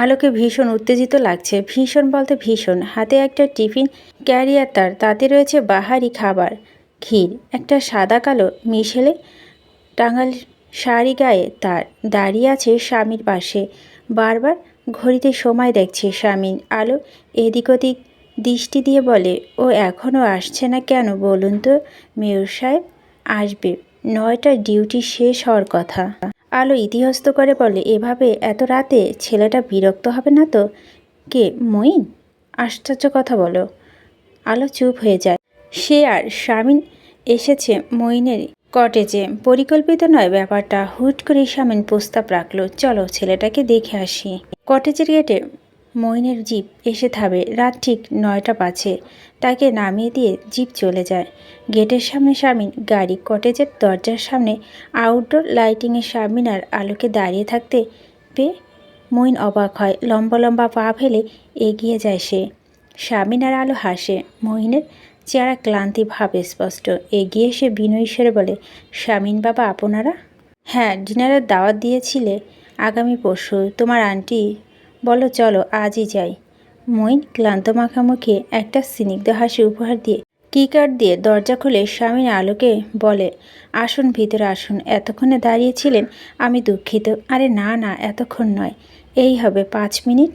আলোকে ভীষণ উত্তেজিত লাগছে। ভীষণ বলতে ভীষণ। হাতে একটা টিফিন ক্যারিয়ার তার, তাতে রয়েছে বাহারি খাবার, ক্ষীর, একটা সাদা কালো মিশেলে টাঙ্গাল শাড়ি গায়ে তার, দাঁড়িয়ে আছে স্বামীর পাশে। বারবার ঘড়িতে সময় দেখছে স্বামীর আলো এদিক ওদিক দৃষ্টি দিয়ে বলে, ও এখনও আসছে না কেন বলুন তো? মেয়র সাহেব আসবে। নয়টা ডিউটি শেষ হওয়ার কথা। আলো ইতিহস্ত করে বলে, এভাবে এত রাতে ছেলেটা বিরক্ত হবে না তো? কে? মইন আশ্চর্য কথা বলো। আলো চুপ হয়ে যায়। সে আর স্বামীন এসেছে মইনের কটেজে। পরিকল্পিত নয় ব্যাপারটা। হুট করে স্বামীন প্রস্তাব রাখল, চলো ছেলেটাকে দেখে আসি। কটেজের গেটে মইনের জিপ এসে থাবে রাত ঠিক নয়টা পাঁচে তাকে নামিয়ে দিয়ে জিপ চলে যায়। গেটের সামনে স্বামীন গাড়ি, কটেজের দরজার সামনে আউটডোর লাইটিংয়ে আর আলোকে দাঁড়িয়ে থাকতে পেয়ে মইন অবাক হয়। লম্বা লম্বা পা ফেলে এগিয়ে যায় সে। স্বামীন আর আলো হাসে। মহিনের চেহারা ক্লান্তি ভাব স্পষ্ট। এগিয়ে এসে বিনয় ঈশ্বরে বলে স্বামীন বাবা, আপনারা? হ্যাঁ ডিনারের দাওয়াত দিয়েছিলে আগামী পরশু। তোমার আন্টি বলো, চলো, আজই যাই। মইন ক্লান্ত মাখামুখি একটা স্নিগ্ধ হাসি উপহার দিয়ে কিকার দিয়ে দরজা খুলে স্বামীর আলোকে বলে, আসুন, ভিতরে আসুন। এতক্ষণে দাঁড়িয়েছিলেন, আমি দুঃখিত। আরে না না, এতক্ষণ নয়। এই হবে পাঁচ মিনিট।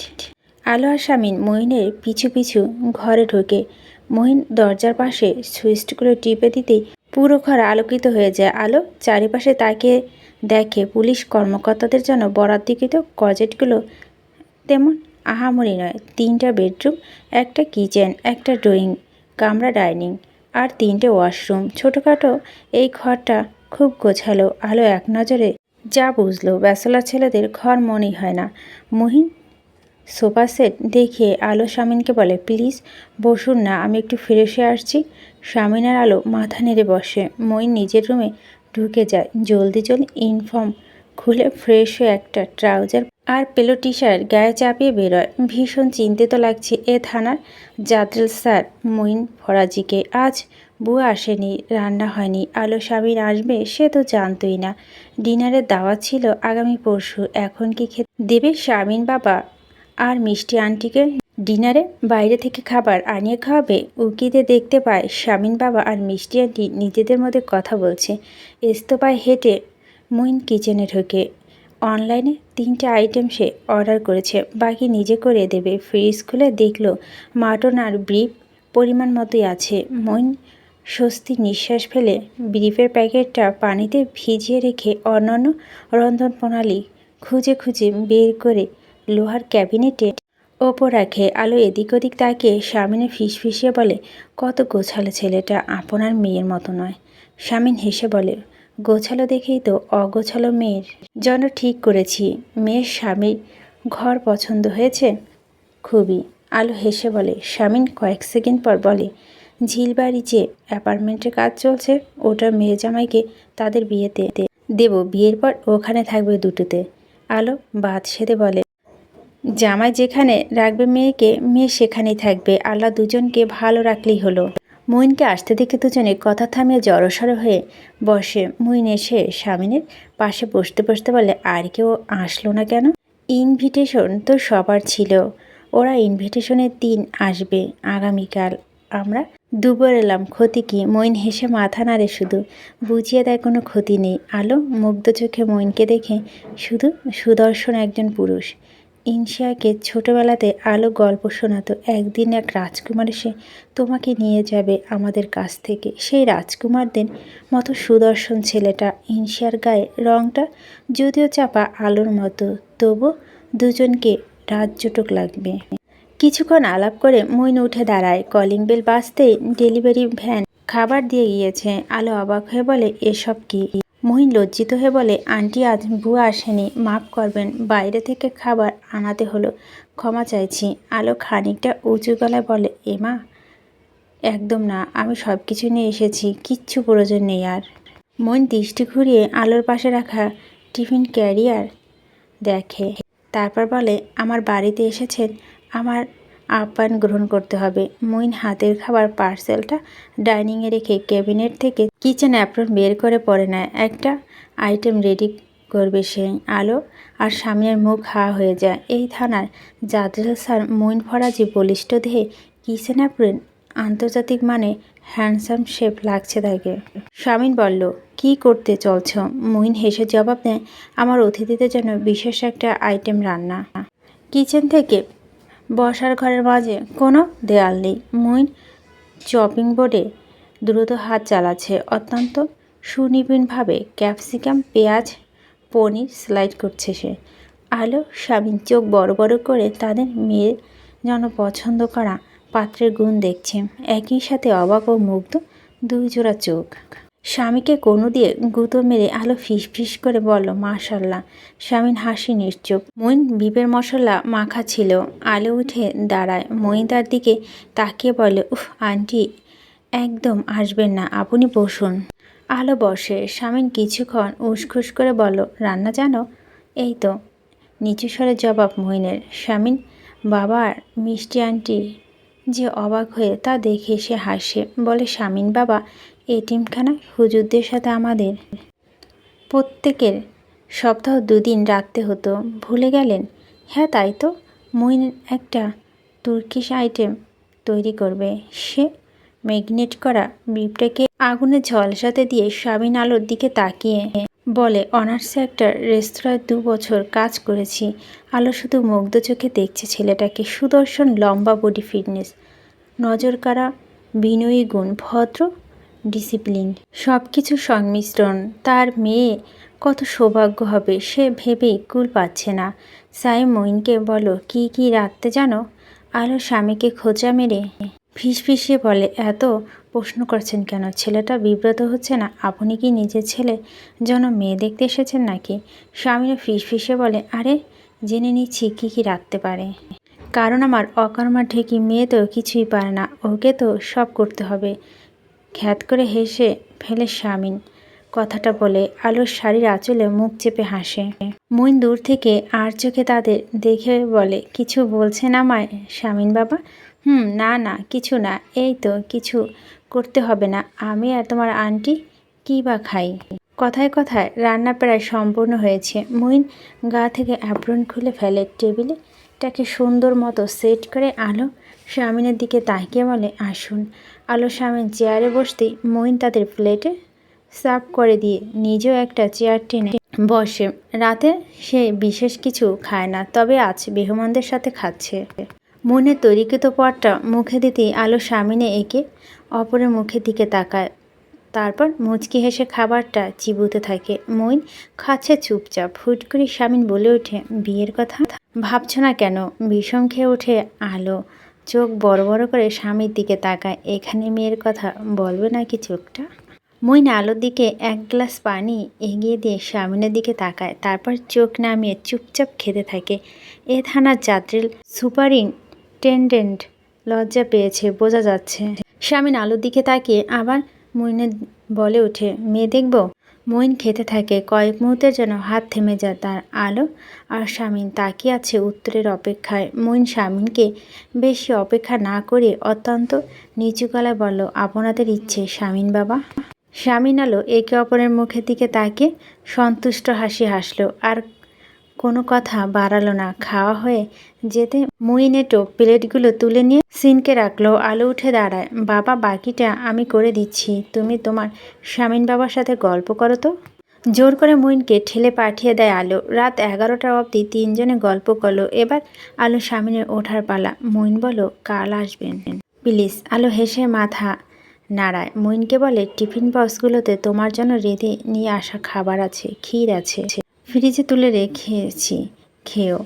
আলো আর স্বামীন মহিনের পিছু পিছু ঘরে ঢোকে। মহিন দরজার পাশে সুইচগুলো টিপে দিতেই পুরো ঘর আলোকিত হয়ে যায়। আলো চারিপাশে তাকিয়ে দেখে পুলিশ কর্মকর্তাদের জন্য বরাদ্দিকৃত কজেটগুলো তেমন আহামরি নয়। তিনটা বেডরুম, একটা কিচেন, একটা ড্রয়িং, কামরা ডাইনিং আর তিনটে ওয়াশরুম। ছোটোখাটো এই ঘরটা খুব গোছালো, আলো এক নজরে যা বুঝলো, ব্যাচেলার ছেলেদের ঘর মনেই হয় না। মহিন সোফা সেট দেখে আলো স্বামীনকে বলে, প্লিজ বসুন না, আমি একটু ফ্রেশ হয়ে আসছি। স্বামীন আলো মাথা নেড়ে বসে। মইন নিজের রুমে ঢুকে যায়। জলদি জলদি ইনফর্ম খুলে ফ্রেশ হয়ে একটা ট্রাউজার আর পেল টি শার্ট গায়ে চাপিয়ে বেরোয়। ভীষণ চিন্তিত লাগছে এ থানার জাদ্রেল স্যার মইন ফরাজিকে। আজ বুয়া আসেনি, রান্না হয়নি, আলো স্বামীর আসবে সে তো জানতই না। ডিনারের দাওয়াত ছিল আগামী পরশু, এখন কি খেতে দেবে স্বামীন বাবা? আর মিষ্টি আন্টিকে ডিনারে বাইরে থেকে খাবার আনিয়ে খাওয়াবে? উকিতে দেখতে পায় স্বামীন বাবা আর মিষ্টি আন্টি নিজেদের মধ্যে কথা বলছে। ইস্তফায় হেঁটে মুইন কিচেনে ঢোকে অনলাইনে তিনটে আইটেম সে অর্ডার করেছে। বাকি নিজে করে দেবে। ফ্রিজ খুলে দেখল মাটন আর ব্রিফ পরিমাণ মতোই আছে। মইন স্বস্তি নিঃশ্বাস ফেলে ব্রিফের প্যাকেটটা পানিতে ভিজিয়ে রেখে অন্যান্য রন্ধন প্রণালী খুঁজে খুঁজে বের করে লোহার ক্যাবিনেটে ওপর রাখে। আলো এদিক ওদিক তাকিয়ে স্বামীনে ফিসফিসিয়ে বলে, কত গোছালো ছেলেটা, আপনার মেয়ের মতো নয়। স্বামীন হেসে বলে গোছালো দেখেই তো অগোছালো মেয়ের। জন্য ঠিক করেছি, মেয়ের স্বামীর ঘর পছন্দ হয়েছে? খুবই। আলো হেসে বলে স্বামীন কয়েক সেকেন্ড পর বলে ঝিলবাড়ি যে অ্যাপার্টমেন্টে কাজ চলছে, ওটা মেয়ে জামাইকে তাদের বিয়েতে দেব। বিয়ের পর ওখানে থাকবে দুটোতে। আলো বাদ সেদে বলে, জামাই যেখানে রাখবে মেয়েকে, মেয়ে সেখানেই থাকবে। আল্লাহ দুজনকে ভালো রাখলেই হলো। মুইনকে আসতে দেখে দুজনে কথা থামিয়ে জড়সড় হয়ে বসে। মুইন এসে স্বামীনের পাশে বসতে বসতে বলে, আর কেউ আসলো না কেন? ইনভিটেশন তো সবার ছিল। ওরা ইনভিটেশনের দিন আসবে আগামীকাল। আমরা দুবার এলাম। ক্ষতি কি? মইন হেসে মাথা নাড়ে শুধু। বুঝিয়ে দেয় কোনো ক্ষতি নেই। আলো মুগ্ধ চোখে মইনকে দেখে শুধু সুদর্শন একজন পুরুষ। ইনশিয়াকে ছোটবেলাতে আলো গল্প শোনাতো। একদিন এক রাজকুমার এসে তোমাকে নিয়ে যাবে আমাদের কাছ থেকে। সেই রাজকুমারদের মতো সুদর্শন ছেলেটা ইনশিয়ার গায়ে রংটা যদিও চাপা আলোর মতো, তবু দুজনকে রাজ্যটুক লাগবে। কিছুক্ষণ আলাপ করে মইন উঠে দাঁড়ায়। কলিং বেল বাজতেই ডেলিভারি ভ্যান খাবার দিয়ে গিয়েছে। আলো অবাক হয়ে বলে, এসব কি? মহিন লজ্জিত হয়ে বলে, আন্টি, আজ বুয়া আসেনি, মাফ করবেন। বাইরে থেকে খাবার আনাতে হলো, ক্ষমা চাইছি। আলো খানিকটা উঁচু গলায় বলে, এমা, একদম না, আমি সব কিছু নিয়ে এসেছি, কিচ্ছু প্রয়োজন নেই আর। মন দৃষ্টি ঘুরিয়ে আলোর পাশে রাখা টিফিন ক্যারিয়ার দেখে, তারপর বলে, আমার বাড়িতে এসেছেন, আমার আপ্যায়ন গ্রহণ করতে হবে। মইন হাতের খাবার পার্সেলটা ডাইনিংয়ে রেখে ক্যাবিনেট থেকে কিচেন অ্যাপ্রন বের করে পরে নেয়। একটা আইটেম রেডি করবে সে আলো আর স্বামীর মুখ হা হয়ে যায়। এই থানার জাদ্রেল স্যার মইন ফরাজি বলিষ্ঠ দেহে কিচেন অ্যাপ্রেন আন্তর্জাতিক মানে হ্যান্ডসাম শেপ লাগছে তাকে। স্বামীন বলল, কি করতে চলছ? মইন হেসে জবাব দেয়, আমার অতিথিদের জন্য বিশেষ একটা আইটেম রান্না। কিচেন থেকে বসার ঘরের মাঝে কোনো দেয়াল নেই। মইন চপিং বোর্ডে দ্রুত হাত চালাচ্ছে। অত্যন্ত সুনিপুণভাবে ক্যাপসিকাম, পেঁয়াজ, পনির স্লাইড করছে সে। আলো, স্বামীর চোখ বড় বড় করে তাদের মেয়ের যেন পছন্দ করা পাত্রের গুণ দেখছে। একই সাথে অবাক ও মুগ্ধ দুই জোড়া চোখ। স্বামীকে কোনো দিয়ে গুঁতো মেরে আলো ফিস ফিস করে বলল, মাশাল্লাহ। স্বামীন হাসি নিশ্চুপ। মইন বিপের মশলা মাখা ছিল। আলো উঠে দাঁড়ায়। মইন তার দিকে তাকিয়ে বলে, উফ, আন্টি, একদম আসবেন না, আপনি বসুন। আলো বসে। স্বামীন কিছুক্ষণ উসখুস করে বলল, রান্না জানো? এই তো। নিচু স্বরে জবাব মইনের স্বামীন বাবার মিষ্টি আন্টি যে অবাক হয়ে তা দেখে সে হাসে। বলে স্বামীন বাবা এটিমখানায় হুজুরদের সাথে আমাদের প্রত্যেকের সপ্তাহ দুদিন রাখতে হতো। ভুলে গেলেন? হ্যাঁ তাই তো। মইন একটা তুর্কিশ আইটেম তৈরি করবে। সে ম্যাগনেট করা বিপটাকে আগুনে ঝলসাতে দিয়ে স্বামীন আলোর দিকে তাকিয়ে বলে, অনার্সে একটা রেস্তোরাঁয় দু বছর কাজ করেছি। আলো শুধু মুগ্ধ চোখে দেখছে ছেলেটাকে। সুদর্শন লম্বা বডি ফিটনেস। নজর কাড়া বিনয়ী গুণ ভদ্র ডিসিপ্লিন সব কিছু সংমিশ্রণ। তার মেয়ে কত সৌভাগ্য হবে সে ভেবেই কুল পাচ্ছে না। সাই মইনকে বলো, কি কি রাখতে জানো? আলো স্বামীকে খোঁচা মেরে ফিসফিসিয়ে বলে, এত প্রশ্ন করছেন কেন? ছেলেটা বিব্রত হচ্ছে না? আপনি কি নিজের ছেলে যেন মেয়ে দেখতে এসেছেন নাকি? স্বামীরা ফিসফিসে বলে, আরে, জেনে নিচ্ছি কী কী রাখতে পারে। কারণ আমার অকর্মা ঢেকি মেয়ে তো কিছুই পারে না, ওকে তো সব করতে হবে। খ্যাত করে হেসে ফেলে স্বামীন কথাটা বলে আলোর শাড়ির আঁচলে মুখ চেপে হাসে। মইন দূর থেকে আর চোখে তাদের দেখে বলে, কিছু বলছেন আমায় স্বামীন বাবা? হুম, না না, কিছু না, এই তো কিছু করতে হবে না, আমি আর তোমার আন্টি কী বা খাই? কথায় কথায় রান্না প্রায় সম্পূর্ণ হয়েছে। মইন গা থেকে অ্যাপ্রন খুলে ফেলে টেবিলে টাকে সুন্দর মতো সেট করে আলো স্বামীনের দিকে তাকিয়ে বলে, আসুন আলো স্বামীন চেয়ারে বসতেই মইন তাদের প্লেটে সার্ভ করে দিয়ে নিজেও একটা চেয়ার টেনে বসে। রাতে সে বিশেষ কিছু খায় না, তবে আজ মেহমানদের সাথে খাচ্ছে। মনে তৈরিকৃত পরটা মুখে দিতেই আলো সামিনে এঁকে অপরের মুখের দিকে তাকায়। তারপর মুচকি হেসে খাবারটা চিবুতে থাকে। মইন খাচ্ছে চুপচাপ। হুট করে স্বামীন বলে ওঠে, বিয়ের কথা? ভাবছ না কেন? বিষম খেয়ে ওঠে আলো। চোখ বড় বড় করে স্বামীর দিকে তাকায়। এখানে মেয়ের কথা বলবে নাকি চোখটা? মইন আলোর দিকে এক গ্লাস পানি এগিয়ে দিয়ে স্বামীনের দিকে তাকায়। তারপর চোখ নামিয়ে চুপচাপ খেতে থাকে। এ থানার যাত্রীর সুপারিনটেন্ডেন্ট লজ্জা পেয়েছে, বোঝা যাচ্ছে। স্বামীন আলোর দিকে তাকিয়ে আবার মইনের বলে ওঠে, মেয়ে দেখব? মইন খেতে থাকে। কয়েক মুহূর্তের যেন হাত থেমে যায় তার আলো আর স্বামীন তাকিয়ে আছে উত্তরের অপেক্ষায়। মইন স্বামীনকে বেশি অপেক্ষা না করে অত্যন্ত নিচু গলায় বলল, আপনাদের ইচ্ছে স্বামীন বাবা? স্বামীন আলো একে অপরের মুখের দিকে তাকে সন্তুষ্ট হাসি হাসলো। আর কোনো কথা বাড়ালো না। খাওয়া হয়ে যেতে মুইনেটো প্লেটগুলো তুলে নিয়ে সিনকে রাখল, আলো উঠে দাঁড়ায়। বাবা, বাকিটা আমি করে দিচ্ছি। তুমি তোমার স্বামীন বাবার সাথে গল্প করো তো। জোর করে মুইনকে ঠেলে পাঠিয়ে দেয় আলো। রাত এগারোটা অবধি তিনজনে গল্প করল। এবার আলো স্বামীনের ওঠার পালা। মুইন বলো কাল আসবেন। প্লিজ। আলো হেসে মাথা নাড়ায়। মুইনকে বলে, টিফিন বক্সগুলোতে তোমার জন্য রেঁধে নিয়ে আসা খাবার আছে, ক্ষীর আছে। ফ্রিজে তুলে রেখেছি খেয়েও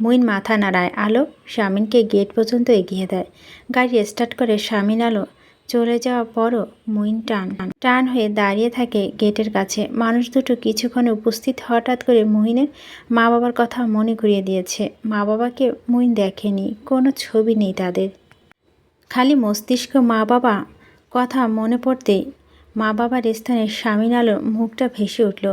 মইন মাথা নাড়ায়। আলো স্বামীনকে গেট পর্যন্ত এগিয়ে দেয়। গাড়ি স্টার্ট করে স্বামীন আলো চলে যাওয়ার পরও মইন টান টান হয়ে দাঁড়িয়ে থাকে গেটের কাছে। মানুষ দুটো কিছুক্ষণে উপস্থিত হঠাৎ করে মহিনের মা বাবার কথা মনে করিয়ে দিয়েছে। মা বাবাকে মইন দেখেনি, কোনো ছবি নেই তাদের। খালি মস্তিষ্ক মা বাবা কথা মনে পড়তেই মা বাবার স্থানে স্বামীন আলোর মুখটা ভেসে উঠল।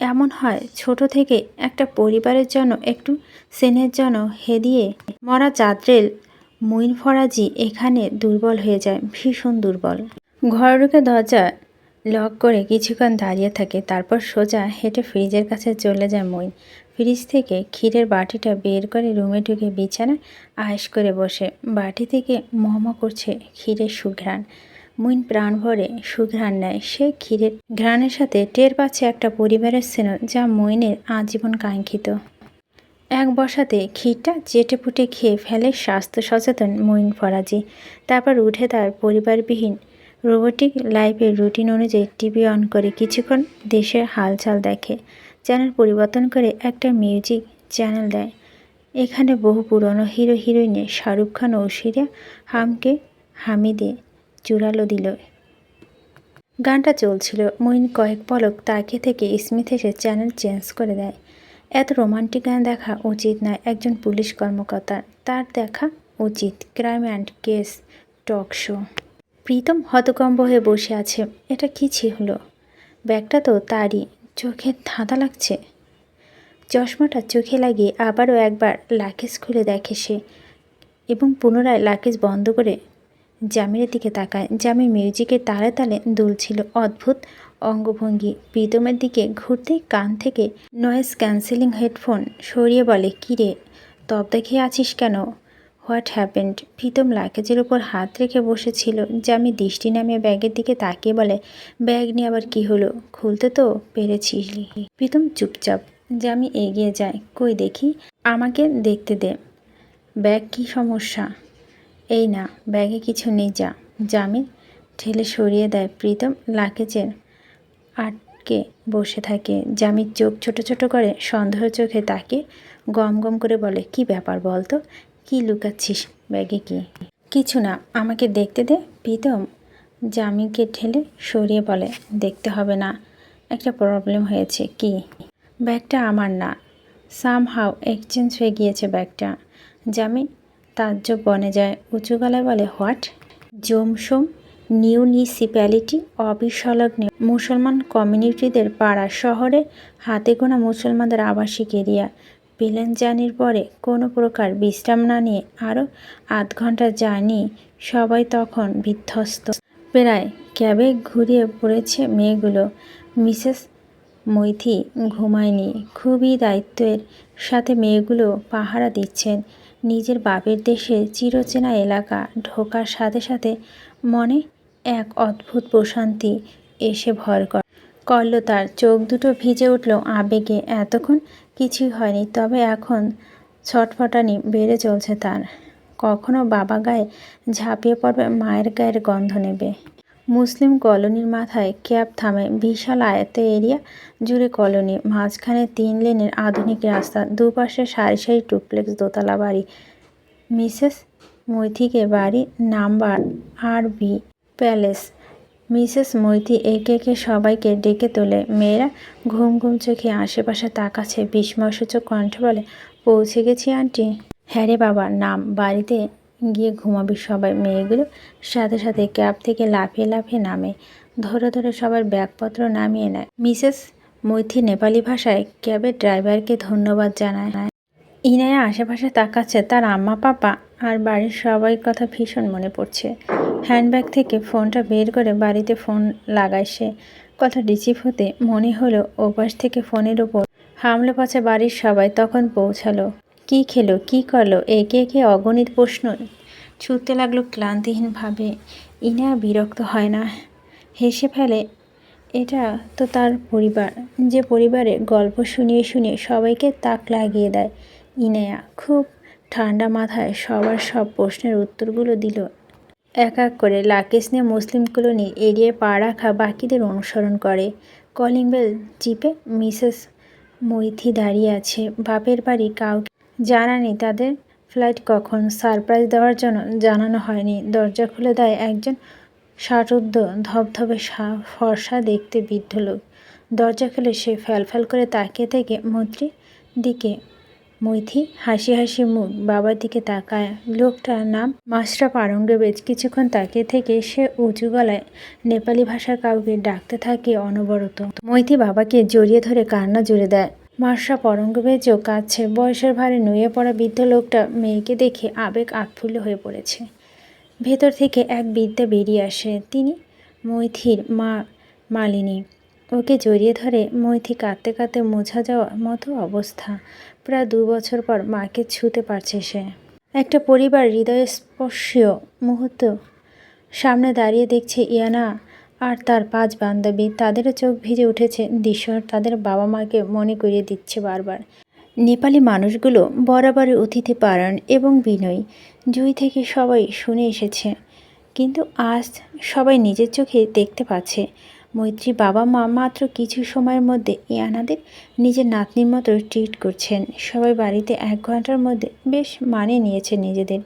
এমন হয়, ছোট থেকে একটা পরিবারের জন্য, একটু সেনের জন্য হেদিয়ে মরা চাদ্রেল মুইন ফরাজি এখানে দুর্বল হয়ে যায়, ভীষণ দুর্বল। ঘর ঢুকে দরজা লক করে কিছুক্ষণ দাঁড়িয়ে থাকে, তারপর সোজা হেঁটে ফ্রিজের কাছে চলে যায় মই ফ্রিজ থেকে ক্ষীরের বাটিটা বের করে রুমে ঢুকে বিছানায় আয়েস করে বসে। বাটি থেকে মহম করছে ক্ষীরের সুঘ্রাণ। মুইন প্রাণ ভরে সুঘ্রাণ নেয়। সে ক্ষীরের ঘ্রাণের সাথে টের পাচ্ছে একটা পরিবারের স্নেহ যা মইনের আজীবন কাঙ্ক্ষিত। এক বসাতে ক্ষীরটা চেটে পুটে খেয়ে ফেলে স্বাস্থ্য সচেতন মইন ফরাজি। তারপর উঠে তার পরিবারবিহীন রোবোটিক লাইফের রুটিন অনুযায়ী টিভি অন করে কিছুক্ষণ দেশের হালচাল দেখে। চ্যানেল পরিবর্তন করে একটা মিউজিক চ্যানেল দেয়। এখানে বহু পুরনো হিরো হিরোইনে শাহরুখ খান ঐশ্বরিয়া হামকে হামিদে চূড়ালো দিল। গানটা চলছিল। মইন কয়েক পলক তাকে থেকে স্মিথ এসে চ্যানেল চেঞ্জ করে দেয়। এত রোমান্টিক গান দেখা উচিত নয় একজন পুলিশ কর্মকর্তার তার দেখা উচিত crime and case talk show. Pritam হতকম্ব হয়ে বসে আছে। এটা কী ছিল? ব্যাগটা তো তারই। চোখে ধাঁধা লাগছে। চশমাটা চোখে লাগিয়ে আবারও একবার লাকেজ খুলে দেখে সে। এবং পুনরায় লাকেজ বন্ধ করে জামিনের দিকে তাকায়। জামির মিউজিকের তালে তালে দুলছিল অদ্ভুত অঙ্গভঙ্গি। প্রীতমের দিকে ঘুরতেই কান থেকে নয়েজ ক্যান্সেলিং হেডফোন সরিয়ে বলে কিরে তব দেখে আছিস কেন? হোয়াট হ্যাপেন্ড প্রীতম লাকেজের উপর হাত রেখে বসেছিল। জামি দৃষ্টি নামিয়ে ব্যাগের দিকে তাকিয়ে বলে, ব্যাগ নিয়ে আবার কি হলো? খুলতে তো পেরেছিস প্রীতম চুপচাপ জামি এগিয়ে যায়। কই দেখি? আমাকে দেখতে দে। ব্যাগ কি সমস্যা? এই না, ব্যাগে কিছু নেই যা। জামি ঠেলে সরিয়ে দেয়। প্রীতম লাকেজের আটকে বসে থাকে। জামির চোখ ছোট ছোট করে সন্দেহ চোখে তাকে গম গম করে বলে, কি ব্যাপার বলতো কি লুকাচ্ছিস ব্যাগে কি কিছু না, আমাকে দেখতে দে। প্রীতম জামিকে ঠেলে সরিয়ে বলে, দেখতে হবে না, একটা প্রবলেম হয়েছে। কি? ব্যাগটা আমার না। সাম হাউ এক্সচেঞ্জ হয়ে গিয়েছে ব্যাগটা। জামি তাজ্জব বনে যায়। উঁচু গলায় বলে, হোয়াট? জমসম মিউনিসিপ্যালিটি অবিসংলগ্ন মুসলমান কমিউনিটিদের পাড়া শহরে হাতে গোনা মুসলমানদের আবাসিক এরিয়া। প্লেন পরে কোনো প্রকার বিশ্রাম না নিয়ে আরও আধ ঘণ্টা জার্নি, সবাই তখন বিধ্বস্ত। প্রায় ক্যাবে ঘুরিয়ে পড়েছে মেয়েগুলো। মিসেস মৈথি ঘুমায়নি। খুবই দায়িত্বের সাথে মেয়েগুলো পাহারা দিচ্ছেন। নিজের বাপের দেশে চিরচেনা এলাকা ঢোকার সাথে সাথে মনে এক অদ্ভুত প্রশান্তি এসে ভর কর। করল তার চোখ দুটো ভিজে উঠল আবেগে। এতক্ষণ কিছুই হয়নি, তবে এখন ছটফটানি বেড়ে চলছে তার। কখনো বাবা গায়ে ঝাঁপিয়ে পড়বে, মায়ের গায়ের গন্ধ নেবে। মুসলিম কলোনির মাথায় ক্যাব থামে বিশাল আয়ত্ত এরিয়া জুড়ে কলোনি। মাঝখানে তিন লেনের আধুনিক রাস্তা, দুপাশে সারি সারি টুপ্লেক্স দোতলা বাড়ি। মিসেস মৈথিকে বাড়ি number R B palace. Mrs Maithi একে একে সবাইকে ডেকে তোলে। মেয়েরা ঘুম ঘুম চোখে আশেপাশে তাকাচ্ছে। বিস্ময়সূচক কণ্ঠ বলে, পৌঁছে গেছি, আন্টি? হ্যাঁ রে বাবা, নাম বাড়িতে গিয়ে ঘুমাবি সবাই মেয়েগুলো। সাথে সাথে ক্যাব থেকে লাফিয়ে লাফিয়ে নামে। ধরে ধরে সবার ব্যাগপত্র নামিয়ে নেয়। মিসেস মৈথি নেপালি ভাষায় ক্যাবের ড্রাইভারকে ধন্যবাদ জানায়। ইনায়া আশেপাশে তাকাচ্ছে তার আম্মা, পাপা আর বাড়ির সবাই কথা ভীষণ মনে পড়ছে। হ্যান্ডব্যাগ থেকে ফোনটা বের করে বাড়িতে ফোন লাগায় সে। কথা রিসিভ হতে মনে হলো ওপাশ থেকে ফোনের ওপর হামলে পাছে বাড়ির সবাই, তখন পৌঁছালো। কি খেলো, কি করল? একে একে অগণিত প্রশ্ন ছুটতে লাগল ক্লান্তিহীনভাবে। ইনা বিরক্ত হয় না, হেসে ফেলে, এটা তো তার পরিবার। যে পরিবারে গল্প শুনিয়ে শুনিয়ে সবাইকে তাক লাগিয়ে দেয়। ইনায়া খুব ঠান্ডা মাথায় সবার সব প্রশ্নের উত্তরগুলো দিল। এক এক করে লাকেশ নিয়ে মুসলিম কলোনির এরিয়ায় পা রাখা বাকিদের অনুসরণ করে। কলিং বেল চিপে মিসেস মৈথি দাঁড়িয়ে আছে। বাপের বাড়ি কাউকে জানানি তাদের ফ্লাইট কখন। সারপ্রাইজ দেওয়ার জন্য জানানো হয়নি। দরজা খুলে দেয় একজন ষাটোর্ধ ধবধবে ফর্সা দেখতে বৃদ্ধ লোক। দরজা খুলে সে ফ্যালফ্যাল করে তাকিয়ে থেকে মৈত্রীর দিকে। মৈথি হাসি হাসি মুখ বাবার দিকে তাকায়। লোকটার নাম মাশরাফ আরঙ্গেবেজ কিছুক্ষণ তাকিয়ে থেকে সে উঁচু গলায় নেপালি ভাষার কাউকে ডাকতে থাকে অনবরত। মৈথি বাবাকে জড়িয়ে ধরে কান্না জুড়ে দেয়। মাশরাফ অরঙ্গবেজও কাঁদছে বয়সের ভারে নুয়ে পড়া বৃদ্ধ লোকটা মেয়েকে দেখে আবেগ আতফুল্ল হয়ে পড়েছে। ভেতর থেকে এক বিদ্যা বেরিয়ে আসে। তিনি মৈথির মা, মালিনী। ওকে জড়িয়ে ধরে মৈথি কাঁদতে কাঁদতে মোছা যাওয়ার মতো অবস্থা। প্রায় দু বছর পর মাকে ছুতে পারছে সে। একটা পরিবার হৃদয়স্পর্শীয় মুহূর্ত। সামনে দাঁড়িয়ে দেখছে ইয়ানা আর তার পাঁচ বান্ধবী তাদেরও চোখ ভিজে উঠেছে। দৃশ্য তাদের বাবা মাকে মনে করিয়ে দিচ্ছে বারবার। নেপালি মানুষগুলো বরাবরই অতিথি পারণ এবং বিনয়ী জুই থেকে সবাই শুনে এসেছে। কিন্তু আজ সবাই নিজের চোখে দেখতে পাচ্ছে। মৈত্রী বাবা মা মাত্র কিছু সময়ের মধ্যে ইয়ানাদের নিজের নাতনির মতো ট্রিট করছেন। সবাই বাড়িতে এক ঘণ্টার মধ্যে বেশ মানিয়ে নিয়েছে নিজেদের।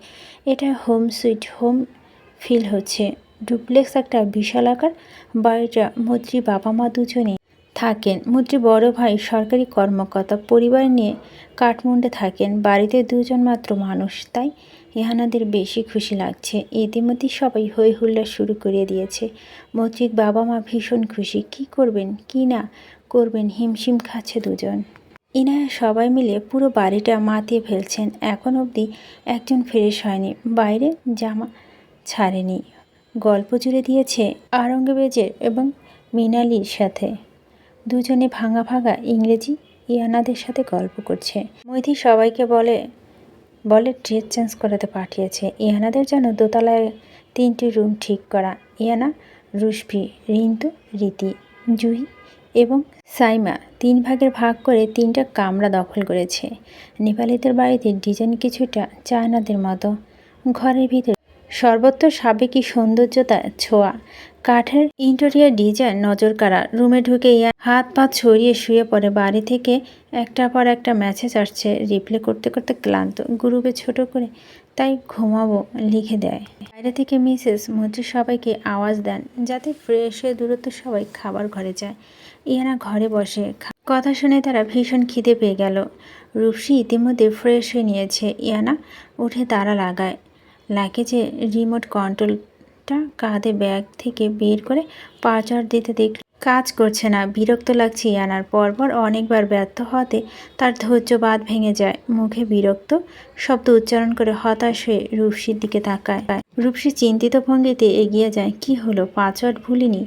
এটা হোম সুইট হোম ফিল হচ্ছে। ডুপ্লেক্স একটা বিশাল আকার। বাড়িটা মৈত্রী বাবা মা দুজনেই থাকেন। মৈত্রী বড় ভাই সরকারি কর্মকর্তা, পরিবার নিয়ে কাঠমান্ডু থাকেন। বাড়িতে দুজন মাত্র মানুষ, তাই ইহানাদের বেশি খুশি লাগছে। ইতিমধ্যে সবাই হই হুল্লা শুরু করে দিয়েছে। মৈত্রিক বাবা মা ভীষণ খুশি। কি করবেন, কি না করবেন, হিমশিম খাচ্ছে দুজন। ইনায়া সবাই মিলে পুরো বাড়িটা মাতিয়ে ফেলছেন। এখন অবধি একজন ফ্রেশ হয়নি। বাইরে জামা ছাড়েনি। গল্প জুড়ে দিয়েছে আরঙ্গবেজের এবং মিনালির সাথে। দুজনে ভাঙা ভাঙা ইংরেজি ইয়ানাদের সাথে গল্প করছে। মৈথি সবাইকে বলে বলে ড্রেস চেঞ্জ করাতে পাঠিয়েছে। ইয়ানাদের জন্য দোতলায় তিনটি রুম ঠিক করা। ইয়ানা রুশফি রিন্তু, রীতি, জুহি এবং সাইমা তিন ভাগের ভাগ করে তিনটা কামরা দখল করেছে। নেপালিদের বাড়িতে ডিজাইন কিছুটা চায়নাদের মতো। ঘরের ভিতরে সর্বত্র সাবেকি সৌন্দর্যতা ছোঁয়া। কাঠের ইন্টেরিয়ার ডিজাইন নজর কাড়া। রুমে ঢুকে ইয়া হাত পা ছড়িয়ে শুয়ে পড়ে। বাড়ি থেকে একটার পর একটা ম্যাসেজ আসছে রিপ্লে করতে করতে ক্লান্ত। গ্রুপে ছোট করে তাই ঘুমাবো লিখে দেয়। বাইরে থেকে মিসেস মন্ত্রী সবাইকে আওয়াজ দেন যাতে ফ্রেশ হয়ে দূরত্ব সবাই খাবার ঘরে যায়। ইয়ানা ঘরে বসে কথা শুনে তারা ভীষণ খিদে পেয়ে গেল। রূপসী ইতিমধ্যে ফ্রেশ হয়ে নিয়েছে। ইয়ানা উঠে তারা লাগায়। লাগেজে রিমোট কন্ট্রোলটা কাঁধে ব্যাগ থেকে বের করে পাচার দিতে দেখ কাজ করছে না। বিরক্ত লাগছে ইয়ানার। পরপর অনেকবার ব্যর্থ হতে তার ধৈর্য বাদ ভেঙে যায়। মুখে বিরক্ত শব্দ উচ্চারণ করে হতাশ হয়ে রূপসীর দিকে তাকায়। রূপসী চিন্তিত ভঙ্গিতে এগিয়ে যায়। কি হলো? পাসওয়ার্ড ভুলিনি?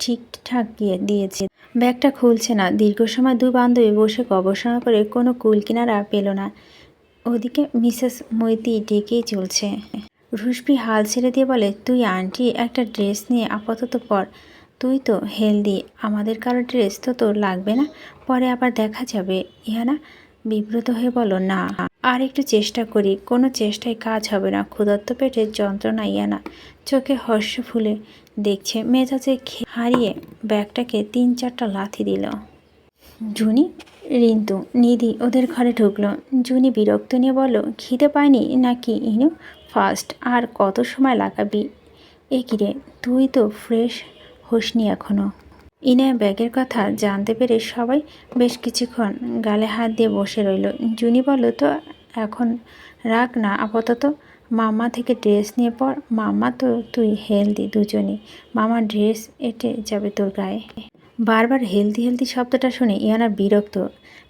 ঠিকঠাক গিয়ে দিয়েছে। ব্যাগটা খুলছে না। দীর্ঘ সময় দু বান্ধবী বসে গবেষণা করে কোনো কুল কিনারা পেল না। ওদিকে মিসেস মৈতি ডেকেই চলছে। রুশপি হাল ছেড়ে দিয়ে বলে, তুই আন্টি, একটা ড্রেস নিয়ে আপাতত পর। তুই তো হেলদি, আমাদের কারও ড্রেস তো তোর লাগবে না, পরে আবার দেখা যাবে। ইহানা বিব্রত হয়ে বলো না, আর একটু চেষ্টা করি, কোনো চেষ্টায় কাজ হবে না ক্ষুদত্ত পেটের যন্ত্রণা ইয়ানা। চোখে হর্ষ ফুলে দেখছে, মেজাজে হারিয়ে ব্যাগটাকে তিন চারটা লাথি দিল। জুনি রিন্তু নিধি ওদের ঘরে ঢুকলো। জুনি বিরক্ত নিয়ে বলল, খিদে পায়নি নাকি ইনু? ফার্স্ট আর কত সময় লাগাবি? এ কিরে তুই তো ফ্রেশ হোসনি এখনও। ইনায়া ব্যাগের কথা জানতে পেরে সবাই বেশ কিছুক্ষণ গালে হাত দিয়ে বসে রইল। জুনি বলল, তো এখন রাখ না, আপাতত মামা থেকে ড্রেস নিয়ে পর। মামা তো, তুই হেলদি দুজনে মামা ড্রেস এটে যাবে তোর গায়ে। বারবার হেলদি হেলদি শব্দটা শুনে ইয়ানা বিরক্ত।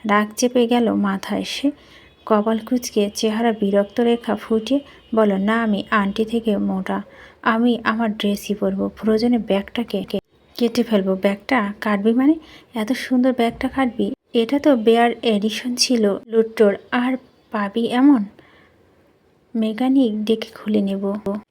রাগ চেপে গেল মাথায়। সে কপাল কুচকে চেহারা বিরক্ত রেখা ফুটিয়ে বলো না, আমি আন্টি থেকে মোটা। আমি আমার ড্রেসই পরবো। প্রয়োজনে ব্যাগটাকে কেটে ফেলব। ব্যাগটা কাটবি মানে? এত সুন্দর ব্যাগটা কাটবি? এটা তো বেয়ার এডিশন ছিল লুট্টোর। আর পাবি এমন? মেকানিক ডেকে খুলে নেব।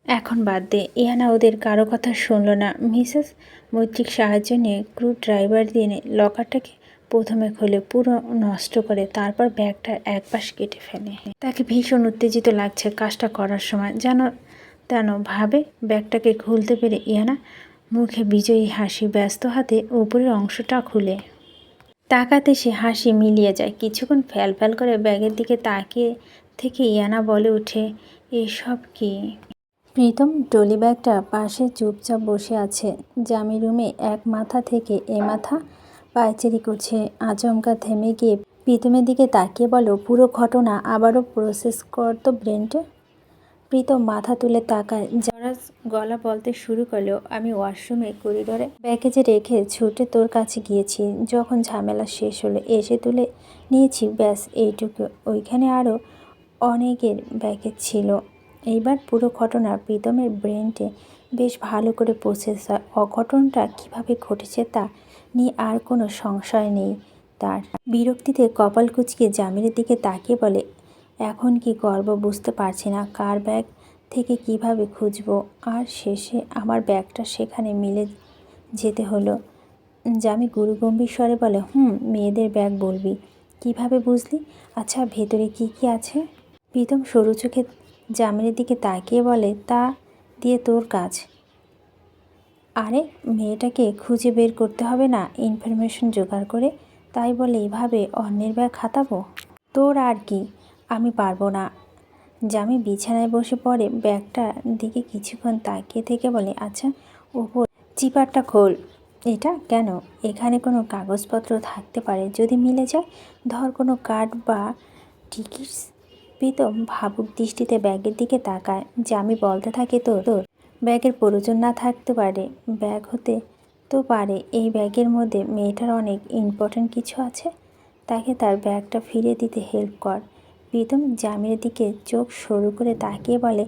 এখন বাদ দে, ইয়ানা ওদের কারও কথা শুনলো না। মিসেস মৈত্রিক সাহায্য নিয়ে ক্রু ড্রাইভার দিয়ে লকারটাকে প্রথমে খুলে পুরো নষ্ট করে তারপর ব্যাগটার এক পাশ কেটে ফেলে। তাকে ভীষণ উত্তেজিত লাগছে কাজটা করার সময়। যেন, তেন ভাবে ব্যাগটাকে খুলতে পেরে ইয়ানা মুখে বিজয়ী হাসি, ব্যস্ত হাতে উপরের অংশটা খুলে। তাকাতে সে হাসি মিলিয়ে যায়। কিছুক্ষণ ফ্যাল ফ্যাল করে ব্যাগের দিকে তাকিয়ে থেকে ইয়ানা বলে ওঠে, এসব কি? প্রীতম ট্রলি ব্যাগটা পাশে চুপচাপ বসে আছে। জামি রুমে এক মাথা থেকে এ মাথা পায়চারি করছে। আচমকা থেমে গিয়ে প্রীতমের দিকে তাকিয়ে বলো, পুরো ঘটনা আবারও প্রসেস করতো ব্রেনটে? প্রীতম মাথা তুলে তাকায়। যারা গলা বলতে শুরু করল, আমি ওয়াশরুমে করিডোরে ব্যাগেজে রেখে ছুটে তোর কাছে গিয়েছি। যখন ঝামেলা শেষ হলো, এসে তুলে নিয়েছি, ব্যাস এইটুকু। ওইখানে আরও অনেকের ব্যাগেজ ছিল। এইবার পুরো ঘটনা প্রীতমের ব্রেনটে বেশ ভালো করে প্রসেস হয়। অঘটনটা কীভাবে ঘটেছে তা নিয়ে আর কোনো সংশয় নেই তার। বিরক্তিতে কপাল কুচকে জামিনের দিকে তাকিয়ে বলে, এখন কি গর্ব বুঝতে পারছি না। কার ব্যাগ থেকে কীভাবে খুঁজবো? আর শেষে আমার ব্যাগটা সেখানে মিলে যেতে হলো। জামি গুরুগম্ভীর স্বরে বলে, হুম, মেয়েদের ব্যাগ বলবি। কীভাবে বুঝলি? আচ্ছা ভেতরে কি কি আছে? প্রীতম সরু চোখে জামিনের দিকে তাকিয়ে বলে, তা দিয়ে তোর কাজ? আরে, মেয়েটাকে খুঁজে বের করতে হবে না ইনফরমেশন জোগাড় করে। তাই বলে, এভাবে অন্যের ব্যাগ খাতাবো তোর আর কি, আমি পারব না। জামি বিছানায় বসে পড়ে ব্যাগটার দিকে কিছুক্ষণ তাকিয়ে থেকে বলে আচ্ছা ওপর চিপারটা খোল। এটা কেন? এখানে কোনো কাগজপত্র থাকতে পারে যদি মিলে যায়? ধর কোনো কার্ড বা টিকিটস প্রীতম ভাবুক দৃষ্টিতে ব্যাগের দিকে তাকায়। যে আমি বলতে থাকি তো তোর ব্যাগের প্রয়োজন না থাকতে পারে। ব্যাগ হতে তো পারে। এই ব্যাগের মধ্যে মেয়েটার অনেক ইম্পর্ট্যান্ট কিছু আছে। তাকে তার ব্যাগটা ফিরিয়ে দিতে হেল্প কর। প্রীতম জামির দিকে চোখ সরু করে তাকিয়ে বলে,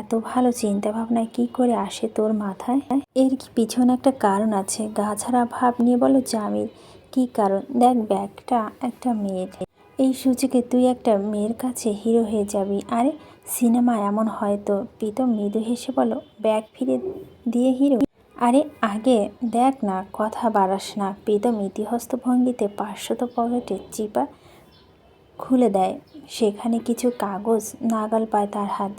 এত ভালো চিন্তা ভাবনা কি করে আসে তোর মাথায়? এর কি পিছনে একটা কারণ আছে? গা ছাড়া ভাব নিয়ে বলো, জামির, কি কারণ? দেখ, ব্যাগটা একটা মেয়ের। এই সুযোগে তুই একটা মেয়ের কাছে হিরো হয়ে যাবি। আরে, সিনেমা এমন হয়তো প্রীতম মৃদু হেসে বলো ব্যাগ ফিরে দিয়ে হিরো? আরে, আগে দেখ না, কথা বাড়াস না। প্রীতম ইতিহস্ত ভঙ্গিতে পাঁচশত পকেটে চিপা খুলে দেয়। সেখানে কিছু কাগজ নাগাল পায় তার হাত।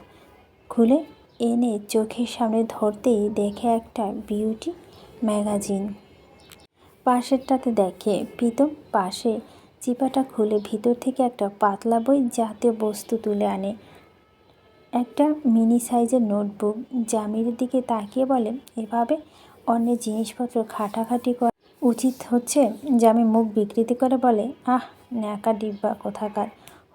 খুলে এনে চোখের সামনে ধরতেই দেখে একটা বিউটি ম্যাগাজিন। পাশেরটাতে দেখে, প্রীতম পাশে চিপাটা খুলে ভিতর থেকে একটা পাতলা বই জাতীয় বস্তু তুলে আনে। একটা মিনি সাইজের নোটবুক। জামির দিকে তাকিয়ে বলে, এভাবে অন্য জিনিসপত্র খাটাখাটি করা। উচিত হচ্ছে জামি মুখ বিকৃতি করে বলে, আহ, ন্যাকা ডিব্বা কোথাকার।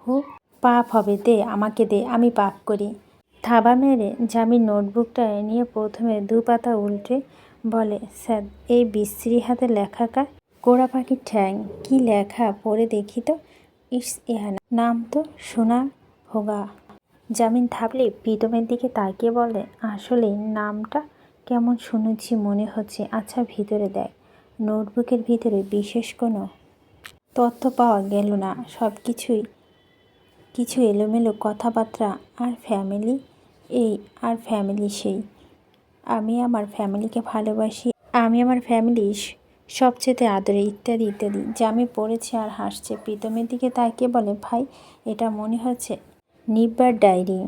হু, পাপ হবে, দে, আমাকে দে, আমি পাপ করি। থাবা মেরে জামির নোটবুকটা নিয়ে প্রথমে দু পাতা উল্টে বলে, স্যার, এই বিশ্রী হাতে লেখাকা কোড়া পাখির ঠ্যাং কি লেখা পড়ে দেখি তো? ইটস ইহানা নাম তো সোনা হোগা। জামিন থাকলে প্রীতমের দিকে তাকিয়ে বলে, আসলে নামটা কেমন শুনেছি মনে হচ্ছে। আচ্ছা ভিতরে দেয় নোটবুকের ভিতরে বিশেষ কোনো তথ্য পাওয়া গেল না। সব কিছুই কিছু এলোমেলো কথাবার্তা আর ফ্যামিলি এই আর ফ্যামিলি সেই। আমি আমার ফ্যামিলিকে ভালোবাসি, আমি আমার ফ্যামিলি সবচেয়ে আদরে ইত্যাদি ইত্যাদি। জামে পড়েছে আর হাসছে। প্রীতমের দিকে তাকিয়ে বলে, ভাই, এটা মনে হচ্ছে নিব্বার ডায়েরি।